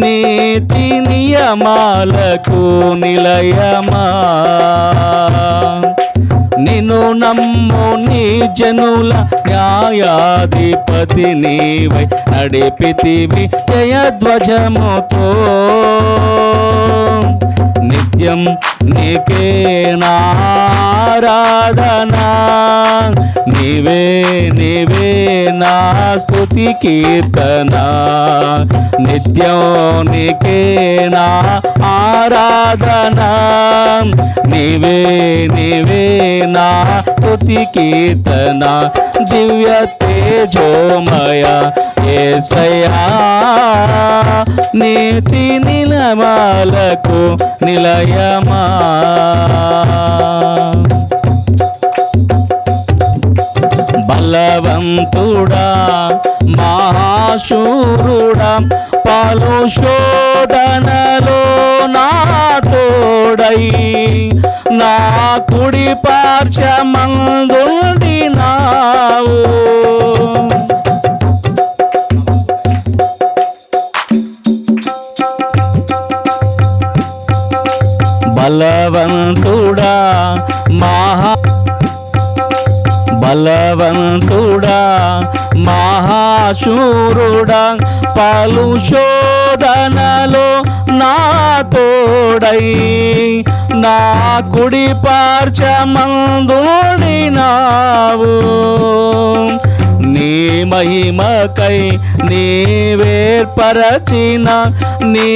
నీతి నియమాలకు నిలయమా? నిన్ను నమ్ము నీ జనుల న్యాయాధిపతి నీవై నడిపితివి జయధ్వజముతో. నిత్యం నీకే నారాధనా నీవే నీవే నా స్థుతి కీర్తన నిత్యం నీకే నా ఆరాధనా నీవే నీవే నా స్థుతి కీర్తన దివ్య తేజోమయ ఏసయా నీతి నిలమాలకు నిలయమా బలవంతుడా మహాశూరుడా పలు శోధనలో నా తోడై. నా కుడి పార్శ్వమందుండినావు బలవంతుడా మహా బలవంతుడా మహాశూరుడా పలు శోధనలో నా తోడై నా కుడి పార్చమందుడినావు నీ మహిమకై నీవేర్పరచిన నీ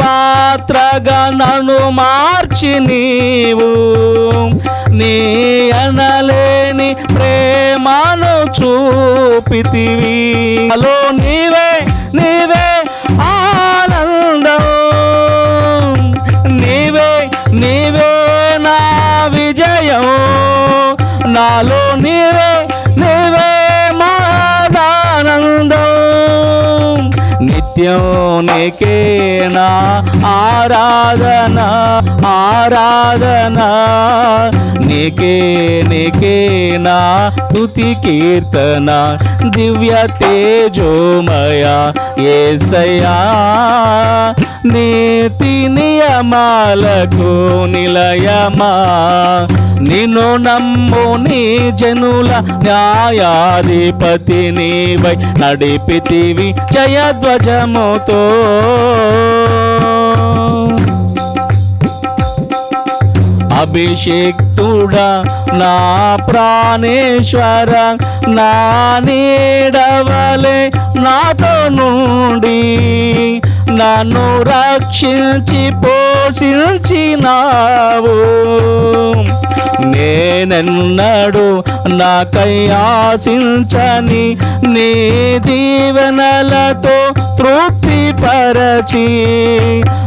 పాత్రగా నన్ను మార్చి నీవు. నీ అనలేని ప్రేమను చూపితివి. హలో నీవే నీవే ఆనందం. నీవే నీవే నా విజయం. నాలో నీవే నీవే మాదానందం. నిత్యం నీకే ఆరాధన ఆరాధన? నీకే నీకే నా స్తుతి కీర్తన? దివ్య తేజోమయ? ఏసయా నీతి నియమాలకు నిలయమా? నిన్ను నమ్ము నీ జనుల న్యాయాధిపతి నీవై నడిపితివి జయధ్వజముతో. అభిషేక్తుడా నా ప్రాణేశ్వర నా నీడవలే నాతో నుండి. నన్ను రక్షించి పోషించినావు. నేనెన్నడు నాకై ఆశించని నీ దీవెనలతో తృప్తి పరచి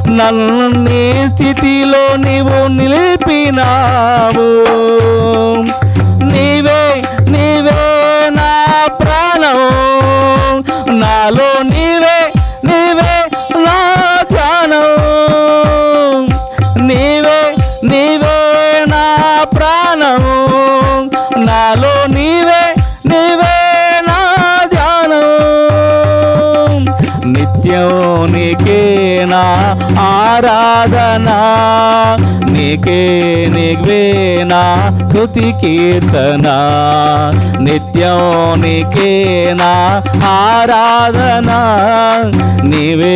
నన్ను నీ స్థితిలో నీవు నిలిపినావు. నీవే నీవే నా ప్రాణం. నాలో నీవే నీవే నా ఆరాధనా నీకే నీవే నా స్తుతి కీర్తన. నిత్యం నీకే నా ఆరాధనా నీవే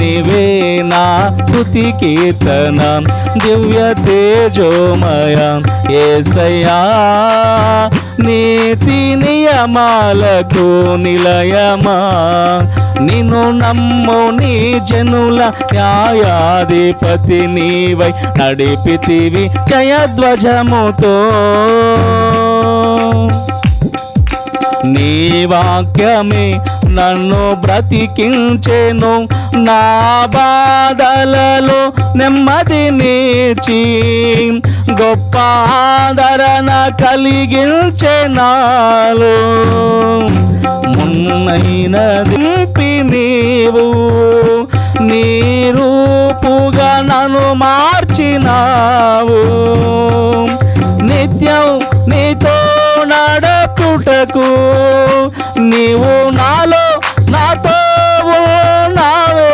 నీవే నా స్థుతి కీర్తన. దివ్య తేజోమయ ఏసయ్యా నీతి నియమాలకు నిలయమా? నిన్ను నమ్ము నీ జనుల న్యాయాధిపతి నీవై నడిపితివి జయధ్వజముతో. నీ వాక్యమే నన్ను బ్రతికించెను నా బాధలలో నెమ్మది నీచి గొప్ప ఆదరణ కలిగించెనాలు మున్నైనది నీవు నీరూపుగా నన్ను మార్చినావు. నిత్యం నీతో నడపుటకు నీవు నాలో నాతో ఉన్నావే.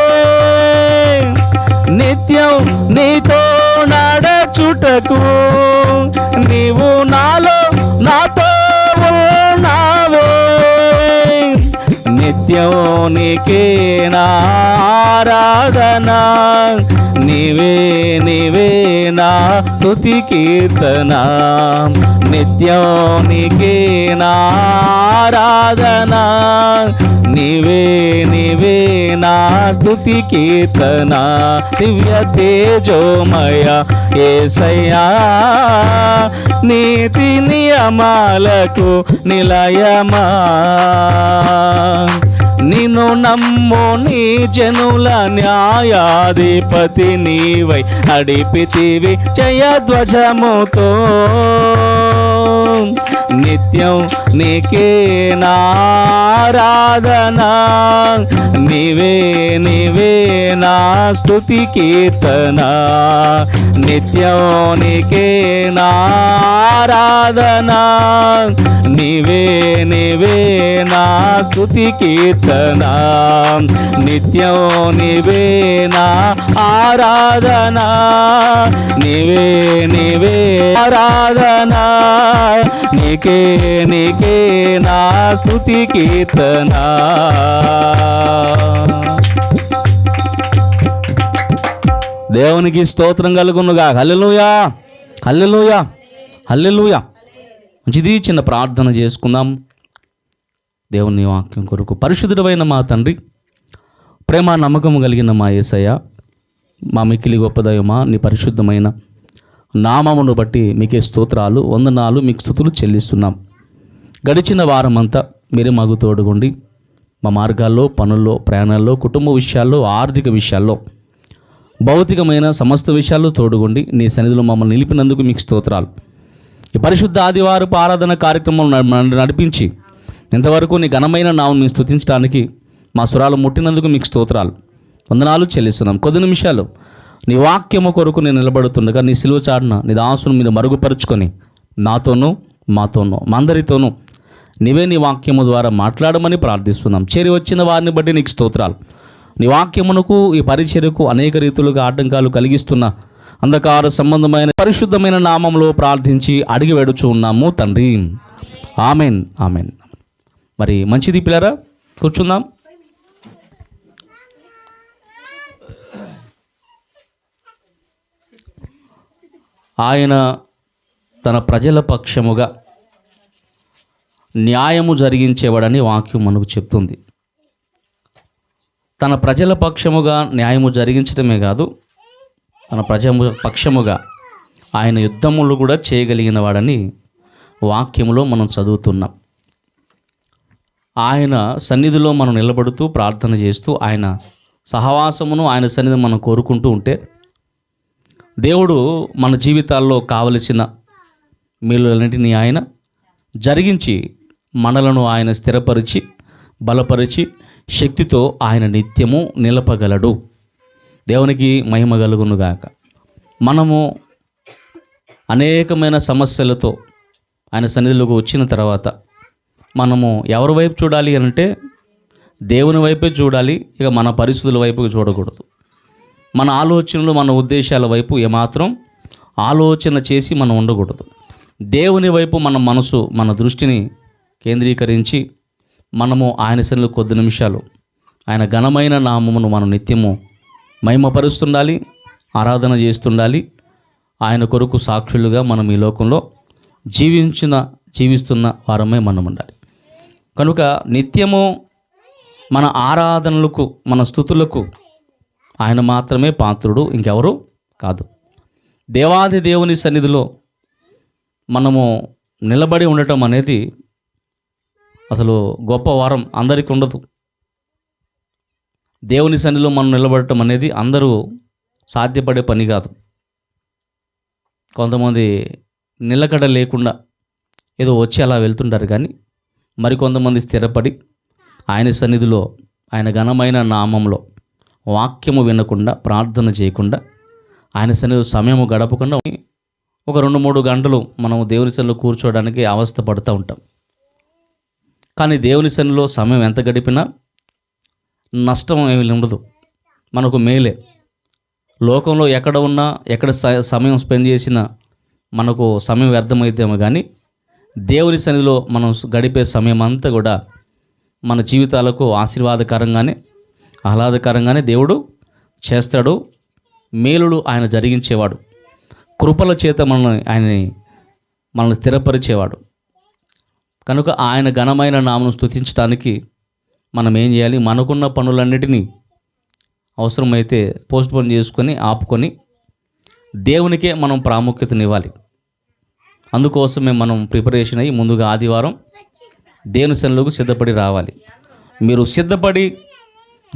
నిత్యం నీతో నడచుటకు నీవు నాలో నాతో ఉన్నావే. నిత్యం నీకే నారాధన నీవే నీవే నా స్తుతి కీర్తన. నిత్యం నీకే నా ఆరాధన నీవే నీవే నా స్థుతి కీర్తన. దివ్య తేజోమయ ఏసయ్యా. నీతి నియమాలకు నిలయమా. నిన్ను నమ్ము నీ జనుల న్యాయాధిపతి నీవై. నడిపితివి జయధ్వజముతో. నిత్యం నీకే నారాధనా. నీవే నీవే నా స్తుతి కీర్తన. నిత్యం నీకే నారాధనా. నీవే నీవే నా స్తుతి కీర్తన. నిత్యం నీవే నా ఆరాధనా. నీవే నీవే ఆరాధనా. నీకే నీకే నా స్థుతి కీర్తన. దేవునికి స్తోత్రం కలుగునుగా. హల్లెలూయా హల్లెలూయా హల్లెలూయా. మంచిది చిన్న ప్రార్థన చేసుకుందాం. దేవుని వాక్యం కొరకు పరిశుద్ధుడమైన మా తండ్రి ప్రేమ నమ్మకం కలిగిన మా యేసయ్య మా మిక్కిలి గొప్పదయమా నీ పరిశుద్ధమైన నామమును బట్టి మీకే స్తోత్రాలు వందనాలు మీకు స్థుతులు చెల్లిస్తున్నాం. గడిచిన వారమంతా మీరే మాకు తోడుగుండి. మా మార్గాల్లో పనుల్లో ప్రయాణాల్లో కుటుంబ విషయాల్లో ఆర్థిక విషయాల్లో భౌతికమైన సమస్త విషయాల్లో తోడుగుండి. నీ సన్నిధిలో మమ్మల్ని నిలిపినందుకు మీకు స్తోత్రాలు. ఈ పరిశుద్ధ ఆదివారపు ఆరాధన కార్యక్రమం నడిపించి ఇంతవరకు నీ ఘనమైన నామం మేము మా స్వరాలు ముట్టినందుకు మీకు స్తోత్రాలు. వందనాలు చెల్లిస్తున్నాం. కొద్ది నిమిషాలు నీ వాక్యము కొరకు నేను నిలబడుతుండగా నీ సిలువ చాటున నీ దాసును మీరు మరుగుపరుచుకొని నాతోనూ మాతోనూ మా అందరితోనూ నీవే నీ వాక్యము ద్వారా మాట్లాడమని ప్రార్థిస్తున్నాం. చేరి వచ్చిన వారిని బట్టి నీకు స్తోత్రాలు. నీ వాక్యమునకు ఈ పరిచర్యకు అనేక రీతులుగా ఆటంకాలు కలిగిస్తున్న అంధకార సంబంధమైన పరిశుద్ధమైన నామంలో ప్రార్థించి అడిగి వేడుచు ఉన్నాము తండ్రి. Amen amen. మరి మంచిది పిల్లరా? కూర్చుందాం. ఆయన తన ప్రజల పక్షముగా న్యాయము జరిగించేవాడని వాక్యం మనకు చెప్తుంది. తన ప్రజల పక్షముగా న్యాయము జరిగించడమే కాదు తన ప్రజ పక్షముగా ఆయన యుద్ధములు కూడా చేయగలిగిన వాడని వాక్యములో మనం చదువుతున్నాం. ఆయన సన్నిధిలో మనం నిలబడుతూ ప్రార్థన చేస్తూ ఆయన సహవాసమును ఆయన సన్నిధి మనం కోరుకుంటూ ఉంటే దేవుడు మన జీవితాల్లో కావలసిన మేలులన్నింటినీ ఆయన జరిగించి మనలను ఆయన స్థిరపరిచి బలపరిచి శక్తితో ఆయన నిత్యము నిలపగలడు. దేవునికి మహిమ కలుగునుగాక మనము అనేకమైన సమస్యలతో ఆయన సన్నిధిలోకి వచ్చిన తర్వాత మనము ఎవరి వైపు చూడాలి అంటే దేవుని వైపే చూడాలి ఇక మన పరిస్థితుల వైపు చూడకూడదు. మన ఆలోచనలు మన ఉద్దేశాల వైపు ఏమాత్రం ఆలోచన చేసి మనం ఉండకూడదు. దేవుని వైపు మన మనసు మన దృష్టిని కేంద్రీకరించి మనము ఆయన శనులు కొద్ది నిమిషాలు ఆయన ఘనమైన నామమును మనం నిత్యము మహిమపరుస్తుండాలి ఆరాధన చేస్తుండాలి. ఆయన కొరకు సాక్షులుగా మనం ఈ లోకంలో జీవించిన జీవిస్తున్న వారమే మనం ఉండాలి. కనుక నిత్యము మన ఆరాధనలకు మన స్థుతులకు ఆయన మాత్రమే పాత్రుడు ఇంకెవరు కాదు. దేవాది దేవుని సన్నిధిలో మనము నిలబడి ఉండటం అనేది అసలు గొప్ప వారం అందరికీ ఉండదు. దేవుని సన్నిధిలో మనం నిలబడటం అనేది అందరూ సాధ్యపడే పని కాదు. కొంతమంది నిలకడ లేకుండా ఏదో వచ్చి అలా వెళ్తుంటారు కానీ మరికొంతమంది స్థిరపడి ఆయన సన్నిధిలో ఆయన ఘనమైన నామంలో వాక్యము వినకుండా ప్రార్థన చేయకుండా ఆయన సన్నిధిలో సమయము గడపకుండా ఒక రెండు మూడు గంటలు మనం దేవుని సన్నిలో కూర్చోవడానికి అవస్థ పడుతూ ఉంటాం. కానీ దేవుని సన్నిలో సమయం ఎంత గడిపినా నష్టం ఏమి ఉండదు. మనకు మేలే. లోకంలో ఎక్కడ ఉన్నా ఎక్కడ స- సమయం స్పెండ్ చేసినా మనకు సమయం వ్యర్థమైతేమో కానీ దేవుని సన్నిధిలో మనం గడిపే సమయం అంతా కూడా మన జీవితాలకు ఆశీర్వాదకరంగానే ఆహ్లాదకరంగానే దేవుడు చేస్తాడు. మేలులు ఆయన జరిగించేవాడు. కృపల చేత మనల్ని ఆయన్ని మనల్ని స్థిరపరిచేవాడు. కనుక ఆయన ఘనమైన నామను స్తుతించడానికి మనం ఏం చేయాలి? మనకున్న పనులన్నిటినీ అవసరమైతే పోస్ట్పోన్ చేసుకొని ఆపుకొని దేవునికే మనం ప్రాముఖ్యతనివ్వాలి. అందుకోసమే మనం ప్రిపరేషన్ అయ్యి ముందుగా ఆదివారం దేవుని సన్నిలోకి సిద్ధపడి రావాలి. మీరు సిద్ధపడి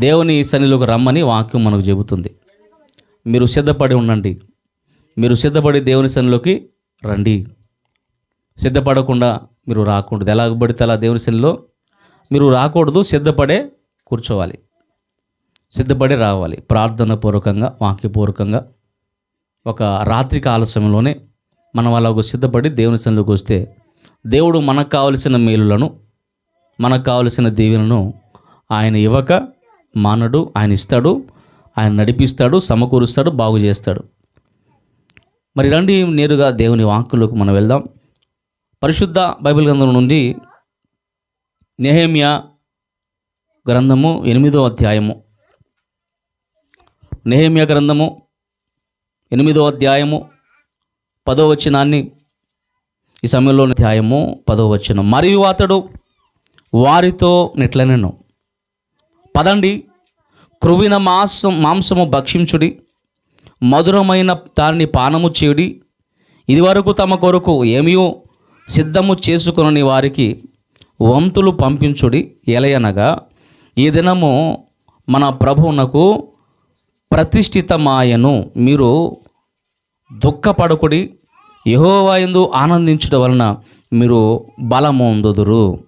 దేవుని సన్నిలోకి రమ్మని వాక్యం మనకు చెబుతుంది. మీరు సిద్ధపడి ఉండండి. మీరు సిద్ధపడి దేవుని సన్నిలోకి రండి. సిద్ధపడకుండా మీరు రాకూడదు. ఎలా పడితే అలా దేవుని సన్నిలో మీరు రాకూడదు సిద్ధపడే కూర్చోవాలి. సిద్ధపడి రావాలి. ప్రార్థన పూర్వకంగా వాక్యపూర్వకంగా ఒక రాత్రి కాల సమయంలోనే మనం అలాగ సిద్ధపడి దేవుని సన్నిలోకి వస్తే దేవుడు మనకు కావలసిన మేలులను మనకు కావలసిన దీవెనను ఆయన ఇవ్వక మానడు ఆయన ఇస్తాడు ఆయన నడిపిస్తాడు సమకూరుస్తాడు బాగు చేస్తాడు. మరి రండి నేరుగా దేవుని వాక్కులకు మనం వెళ్దాం. పరిశుద్ధ బైబిల్ గ్రంథం నుండి నెహేమియా గ్రంథము ఎనిమిదో అధ్యాయము. నెహేమియా గ్రంథము ఎనిమిదో అధ్యాయము పదో వచనాన్ని ఈ సమయంలో అధ్యాయము పదో వచనం. మరియు అతడు వారితో నెట్లనెను. పదండి. క్రువిన మాంసం మాంసము భక్షించుడి. మధురమైన దానిని పానము చేయుడి. ఇదివరకు తమ కొరకు ఏమియో సిద్ధము చేసుకుని వారికి వంతులు పంపించుడి ఎలయనగా ఈ దినము మన ప్రభువునకు ప్రతిష్ఠితమాయను. మీరు దుఃఖపడకుడి. యహోవాయందు ఆనందించడం వలన మీరు బలమొందుదురు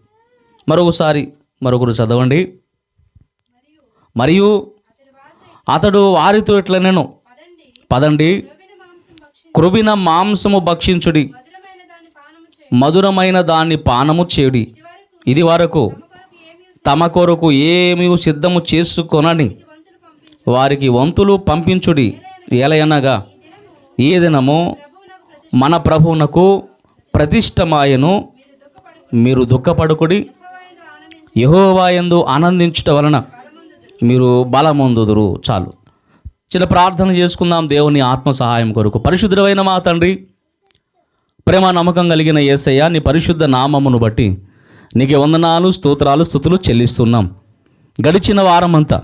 మరొకసారి మరొకరు చదవండి. మరియు అతడు వారితో ఇట్లా నేను పదండి కృవిన మాంసము భక్షించుడి మధురమైన దాన్ని పానము చేయుడి. ఇది వరకు తమ కొరకు ఏమీ సిద్ధము చేసుకొనని వారికి వంతులు పంపించుడి ఎలయనగా ఈ దినము మన ప్రభువునకు ప్రతిష్టమాయను మీరు దుఃఖపడుకుడి. యహోవాయందు ఆనందించుట వలన మీరు బలమొందుదురు చాలు. చిన్న ప్రార్థన చేసుకుందాం దేవుని ఆత్మ సహాయం కొరకు. పరిశుద్ధమైన మా తండ్రి ప్రేమ నమ్మకం కలిగిన యేసయ్య నీ పరిశుద్ధ నామమును బట్టి నీకు వందనాలు స్తోత్రాలు స్థుతులు చెల్లిస్తున్నాం. గడిచిన వారమంతా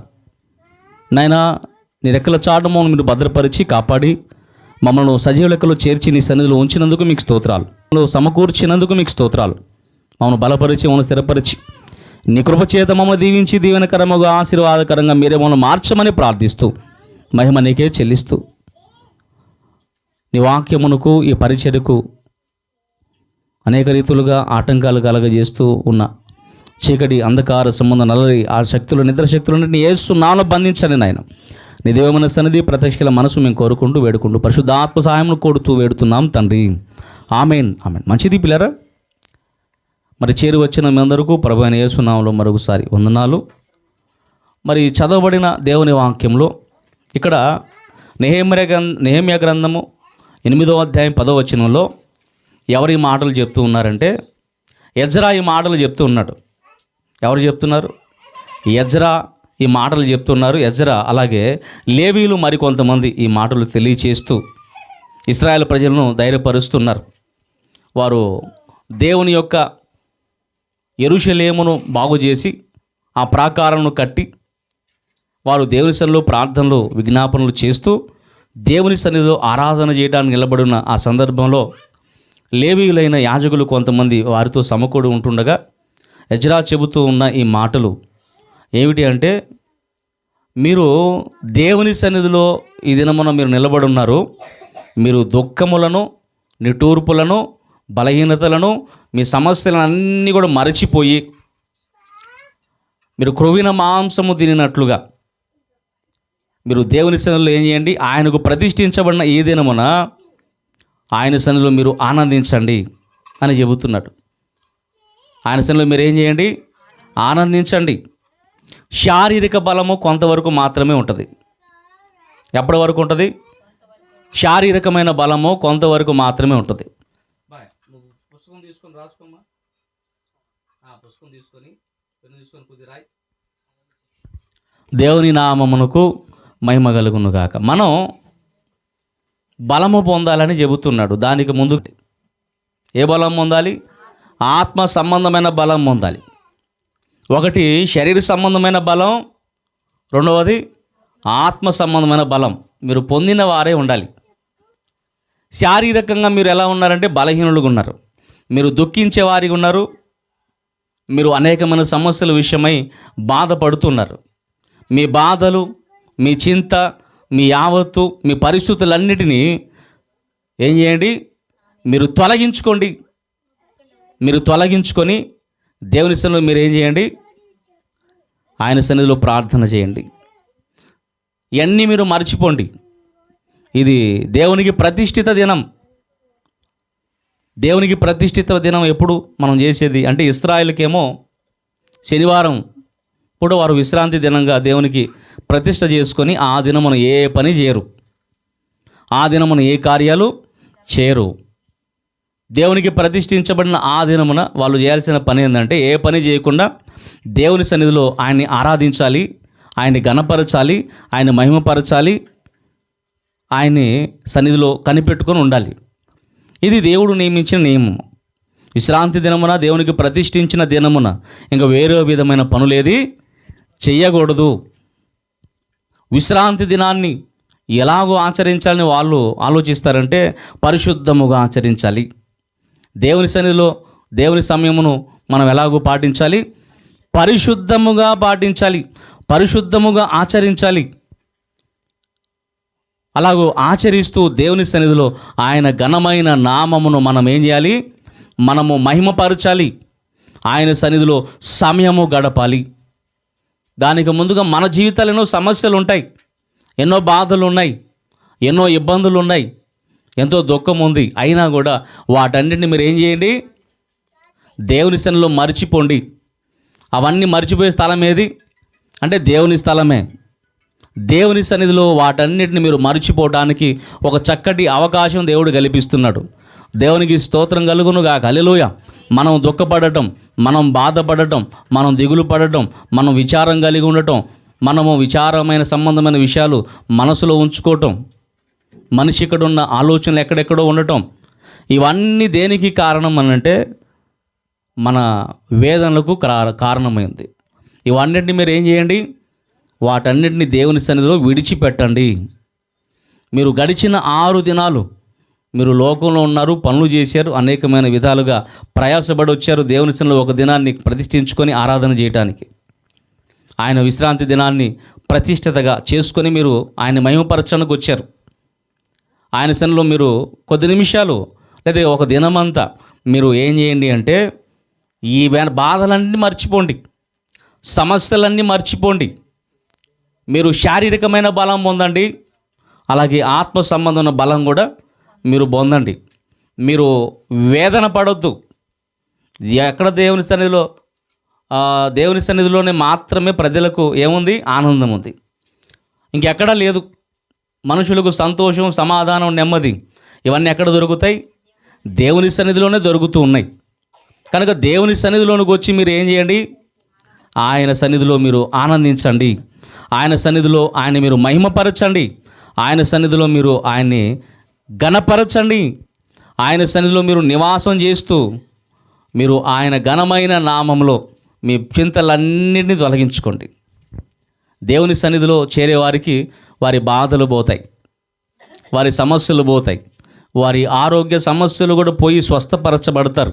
నాయనా నీ రెక్కల చాటము మీరు భద్రపరిచి కాపాడి మమ్మల్ని సజీవ లెక్కలో చేర్చి నీ సన్నిధిలో ఉంచినందుకు మీకు స్తోత్రాలు. సమకూర్చినందుకు మీకు స్తోత్రాలు. మమ్మల్ని బలపరిచి మమ్మల్ని స్థిరపరిచి నీ కృపచేత మమ్మల్ని దీవించి దీవెనకరముగా ఆశీర్వాదకరంగా మీరే మమ్మల్ని మార్చమని ప్రార్థిస్తూ మహిమ నీకే చెల్లిస్తూ నీ వాక్యమునకు ఈ పరిచర్యకు అనేక రీతులుగా ఆటంకాలు కలగజేస్తూ ఉన్న చీకటి అంధకార సంబంధ నల్లరి ఆ శక్తులు నిద్ర శక్తులు ఏసు నాలో బంధించండి నాయన. నీ దేవమైన సన్నిధి ప్రత్యక్షల మనసు మేము కోరుకుంటూ వేడుకుంటూ పరిశుద్ధ ఆత్మ సహాయం కోరుతూ వేడుతున్నాం తండ్రి. Amen amen. మంచిది పిల్లరా? మరి చేరి వచ్చిన మీ అందరికీ ప్రభు అయిన యేసునామంలో మరొకసారి వందనాలు. మరి చదవబడిన దేవుని వాక్యంలో ఇక్కడ నెహేమ్య గ్రంథ నెహేమ్య గ్రంథము ఎనిమిదో అధ్యాయం పదో వచనంలో ఎవరి మాటలు చెప్తూ ఉన్నారంటే ఎజ్రా ఈ మాటలు చెప్తూ ఉన్నాడు. ఎవరు చెప్తున్నారు? ఎజ్రా ఈ మాటలు చెప్తున్నారు ఎజ్రా అలాగే లేవీలు మరికొంతమంది ఈ మాటలు తెలియచేస్తూ ఇస్రాయేల్ ప్రజలను ధైర్యపరుస్తున్నారు. వారు దేవుని యొక్క ఎరుషలేమును బాగు చేసి ఆ ప్రాకారంను కట్టి వారు దేవుని సన్నిలో ప్రార్థనలు విజ్ఞాపనలు చేస్తూ దేవుని సన్నిధిలో ఆరాధన చేయడానికి నిలబడిన ఆ సందర్భంలో లేవీయులైన యాజకులు కొంతమంది వారితో సమకూడి ఉంటుండగా ఎజ్రా చెబుతూ ఉన్న ఈ మాటలు ఏమిటి అంటే మీరు దేవుని సన్నిధిలో ఈ దినమున మీరు నిలబడి ఉన్నారు మీరు దుఃఖములను నిటూర్పులను బలహీనతలను మీ సమస్యలన్నీ అన్నీ కూడా మరచిపోయి మీరు క్రొవిన మాంసము తినినట్లుగా మీరు దేవుని సన్నిధిలో ఏం చేయండి? ఆయనకు ప్రతిష్ఠించబడిన ఈ ఆయన సన్నిధిలో మీరు ఆనందించండి అని చెబుతున్నాడు. ఆయన సన్నిధిలో మీరు ఏం చేయండి? ఆనందించండి. శారీరక బలము కొంతవరకు మాత్రమే ఉంటుంది. ఎప్పటి వరకు ఉంటుంది? శారీరకమైన బలము కొంతవరకు మాత్రమే ఉంటుంది. పుస్తకం తీసుకొని రాసుకోమ్మా పుస్తకం తీసుకొని పెన్ను తీసుకొని కొద్ది రాయి. దేవుని నామమునకు మహిమ కలుగును గాక. మనం బలము పొందాలని చెబుతున్నాడు. దానికి ముందు ఏ బలం పొందాలి? ఆత్మ సంబంధమైన బలం పొందాలి. ఒకటి శరీర సంబంధమైన బలం. రెండవది ఆత్మ సంబంధమైన బలం. మీరు పొందిన వారే ఉండాలి. శారీరకంగా మీరు ఎలా ఉన్నారంటే బలహీనులుగా ఉన్నారు. మీరు దుఃఖించే వారిగా ఉన్నారు. మీరు అనేకమైన సమస్యల విషయమై బాధపడుతున్నారు. మీ బాధలు మీ చింత మీ యావత్తు మీ పరిస్థితులన్నిటినీ ఏం చేయండి? మీరు తొలగించుకోండి. మీరు తొలగించుకొని దేవుని సన్నిధిలో మీరు ఏం చేయండి? ఆయన సన్నిధిలో ప్రార్థన చేయండి. ఇవన్నీ మీరు మర్చిపోండి. ఇది దేవునికి ప్రతిష్ఠిత దినం. దేవునికి ప్రతిష్ఠిత దినం ఎప్పుడు మనం చేసేది? అంటే ఇస్రాయిల్కేమో శనివారం ఇప్పుడు వారు విశ్రాంతి దినంగా దేవునికి ప్రతిష్ట చేసుకొని ఆ దినమును ఏ పని చేయరు. ఆ దినమున ఏ కార్యాలు చేయరు. దేవునికి ప్రతిష్ఠించబడిన ఆ దినమున వాళ్ళు చేయాల్సిన పని ఏంటంటే ఏ పని చేయకుండా దేవుని సన్నిధిలో ఆయన్ని ఆరాధించాలి ఆయన్ని గణపరచాలి ఆయన మహిమపరచాలి ఆయన్ని సన్నిధిలో కనిపెట్టుకొని ఉండాలి. ఇది దేవుడు నియమించిన నియమం. విశ్రాంతి దినమున దేవునికి ప్రతిష్ఠించిన దినమున ఇంకా వేరే విధమైన పనులేది చేయకూడదు విశ్రాంతి దినాన్ని ఎలాగో ఆచరించాలని వాళ్ళు ఆలోచిస్తారంటే పరిశుద్ధముగా ఆచరించాలి. దేవుని సన్నిధిలో దేవుని సమయమును మనం ఎలాగో పాటించాలి? పరిశుద్ధముగా పాటించాలి. పరిశుద్ధముగా ఆచరించాలి. అలాగూ ఆచరిస్తూ దేవుని సన్నిధిలో ఆయన ఘనమైన నామమును మనం ఏం చేయాలి? మనము మహిమపరచాలి. ఆయన సన్నిధిలో సమయము గడపాలి. దానికి ముందుగా మన జీవితాలు ఎన్నో సమస్యలు ఉంటాయి. ఎన్నో బాధలు ఉన్నాయి. ఎన్నో ఇబ్బందులు ఉన్నాయి. ఎంతో దుఃఖం ఉంది. అయినా కూడా వాటన్నిటిని మీరు ఏం చేయండి? దేవుని సన్నిలో మర్చిపోండి. అవన్నీ మర్చిపోయే స్థలం ఏది? అంటే దేవుని స్థలమే. దేవుని సన్నిధిలో వాటన్నిటిని మీరు మర్చిపోవడానికి ఒక చక్కటి అవకాశం దేవుడు కల్పిస్తున్నాడు. దేవునికి స్తోత్రం కలుగునుగా కలిలోయ మనం దుఃఖపడటం మనం బాధపడటం మనం దిగులు పడటం మనం విచారం కలిగి ఉండటం మనము విచారమైన సంబంధమైన విషయాలు మనసులో ఉంచుకోవటం మనిషి ఇక్కడ ఉన్న ఆలోచనలు ఎక్కడెక్కడో ఉండటం ఇవన్నీ దేనికి కారణం అనంటే మన వేదనలకు కార- కారణమైంది. ఇవన్నిటిని మీరు ఏం చేయండి? వాటన్నిటిని దేవుని సన్నిధిలో విడిచిపెట్టండి. మీరు గడిచిన ఆరు దినాలు మీరు లోకంలో ఉన్నారు పనులు చేశారు అనేకమైన విధాలుగా ప్రయాసపడి వచ్చారు దేవుని సన్నిధిలో ఒక దినాన్ని ప్రతిష్ఠించుకొని ఆరాధన చేయటానికి. ఆయన విశ్రాంతి దినాన్ని ప్రతిష్ఠితగా చేసుకొని మీరు ఆయన మహిమపరచడానికి వచ్చారు. ఆయన సన్నిలో మీరు కొద్ది నిమిషాలు లేదా ఒక దినమంతా మీరు ఏం చేయండి అంటే ఈ బాధలన్నీ మర్చిపోండి. సమస్యలన్నీ మర్చిపోండి. మీరు శారీరకమైన బలం పొందండి. అలాగే ఆత్మ సంబంధమైన బలం కూడా మీరు పొందండి. మీరు వేదన పడొద్దు. ఎక్కడ దేవుని సన్నిధిలో దేవుని సన్నిధిలోనే మాత్రమే ప్రజలకు ఏముంది? ఆనందం ఉంది. ఇంకెక్కడా లేదు. మనుషులకు సంతోషం సమాధానం నెమ్మది ఇవన్నీ ఎక్కడ దొరుకుతాయి? దేవుని సన్నిధిలోనే దొరుకుతూ ఉన్నాయి. కనుక దేవుని సన్నిధిలోనికి వచ్చి మీరు ఏం చేయండి? ఆయన సన్నిధిలో మీరు ఆనందించండి. ఆయన సన్నిధిలో ఆయన మీరు మహిమపరచండి. ఆయన సన్నిధిలో మీరు ఆయన్ని ఘనపరచండి. ఆయన సన్నిధిలో మీరు నివాసం చేస్తూ మీరు ఆయన ఘనమైన నామంలో మీ చింతలన్నింటినీ తొలగించుకోండి. దేవుని సన్నిధిలో చేరేవారికి వారి బాధలు పోతాయి. వారి సమస్యలు పోతాయి. వారి ఆరోగ్య సమస్యలు కూడా పోయి స్వస్థపరచబడతారు.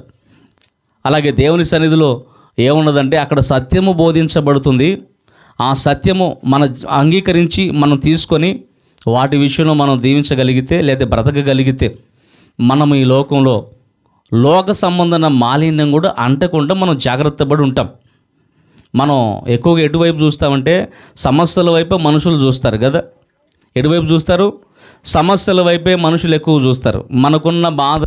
అలాగే దేవుని సన్నిధిలో ఏమున్నదంటే అక్కడ సత్యము బోధించబడుతుంది. ఆ సత్యము మన అంగీకరించి మనం తీసుకొని వాటి విషయంలో మనం దీవించగలిగితే లేదా బ్రతకగలిగితే మనం ఈ లోకంలో లోక సంబంధమైన మాలిన్యం కూడా అంటకుండా మనం జాగ్రత్త పడి ఉంటాం. మనం ఎక్కువగా ఎటువైపు చూస్తామంటే సమస్యల వైపే మనుషులు చూస్తారు కదా. ఎటువైపు చూస్తారు? సమస్యల వైపే మనుషులు ఎక్కువ చూస్తారు. మనకున్న బాధ